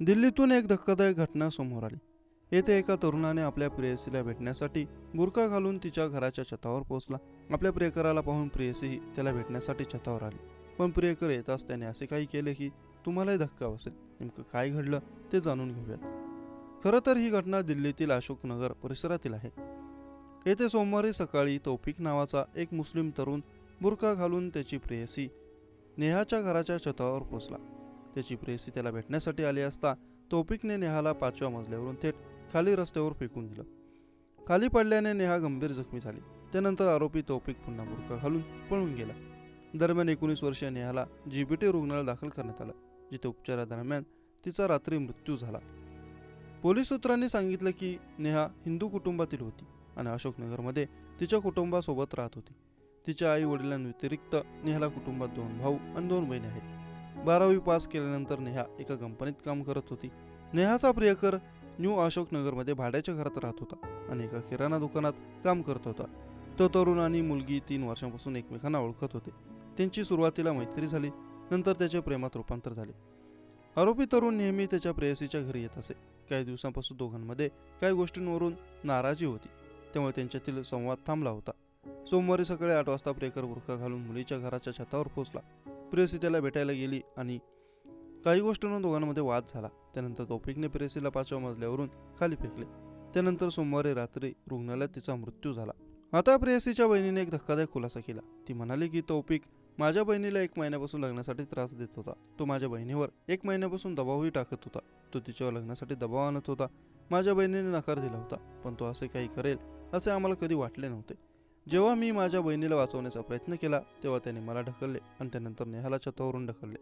दिल्लीतून एक धक्कादायक घटना समोर आली. येथे एका तरुणाने आपल्या प्रेयसीला भेटण्यासाठी बुरका घालून तिच्या घराच्या छतावर पोहोचला. आपल्या प्रियकराला पाहून प्रेयसीही त्याला भेटण्यासाठी छतावर आली. पण प्रियकर येताच त्याने असे काही केले की तुम्हालाही धक्का बसेल. नेमकं काय घडलं ते जाणून घेऊयात. खरं तर ही घटना दिल्लीतील अशोकनगर परिसरातील आहे. येथे सोमवारी सकाळी तौफिक नावाचा एक मुस्लिम तरुण बुरका घालून त्याची प्रेयसी नेहाच्या घराच्या छतावर पोचला त्याची प्रेसी त्याला भेटण्यासाठी आली असता तौपिकने नेहाला पाचव्या मजल्यावरून थेट खाली रस्त्यावर फेकून दिलं. खाली पडल्याने नेहा गंभीर जखमी झाली. त्यानंतर आरोपी तौपिक पुन्हा मुरखा घालून पळून गेला. दरम्यान एकोणीस वर्षीय नेहाला जीबीटी रुग्णालयात दाखल करण्यात आलं जिथे उपचारादरम्यान तिचा रात्री मृत्यू झाला. पोलीस सूत्रांनी सांगितलं की नेहा हिंदू कुटुंबातील होती आणि अशोकनगरमध्ये तिच्या कुटुंबासोबत राहत होती. तिच्या आई वडिलांव्यतिरिक्त नेहाला कुटुंबात दोन भाऊ आणि दोन बहिणी आहेत. बारावी पास केल्यानंतर नेहा एका कंपनीत काम करत होती. नेहाचा प्रियकर न्यू अशोकनगरमध्ये भाड्याच्या घरात राहत होता आणि एका किराणा दुकानात काम करत होता. तो तरुण आणि मुलगी तीन वर्षांपासून एकमेकांना ओळखत होते. त्यांची सुरुवातीला मैत्री झाली नंतर त्याच्या प्रेमात रूपांतर झाले. आरोपी तरुण नेहमी त्याच्या प्रेयसीच्या घरी येत असे. काही दिवसांपासून दोघांमध्ये काही गोष्टींवरून नाराजी होती. त्यामुळे त्यांच्यातील संवाद थांबला होता. सोमवारी सकाळी आठ वाजता प्रेकर बुरखा घालून मुलीच्या घराच्या छतावर पोहोचला. प्रेयसी त्याला भेटायला गेली आणि काही गोष्टींवर दोघांमध्ये वाद झाला. त्यानंतर तौफिकने प्रेयसीला पाचव्या मजल्यावरून खाली फेकले. त्यानंतर सोमवारी रात्री रुग्णालयात तिचा मृत्यू झाला. आता प्रेयसीच्या बहिणीने एक धक्कादायक खुलासा केला. ती म्हणाली की तौफिक माझ्या बहिणीला एक महिन्यापासून लग्नासाठी त्रास देत होता. तो माझ्या बहिणीवर एक महिन्यापासून दबावही टाकत होता. तो तिच्यावर लग्नासाठी दबाव आणत होता. माझ्या बहिणीने नकार दिला होता. पण तो असे काही करेल असे आम्हाला कधी वाटले नव्हते. जेव्हा मी माझ्या बहिणीला वाचवण्याचा प्रयत्न केला तेव्हा त्याने मला ढकलले आणि त्यानंतर नेहाला छतावरून ढकलले.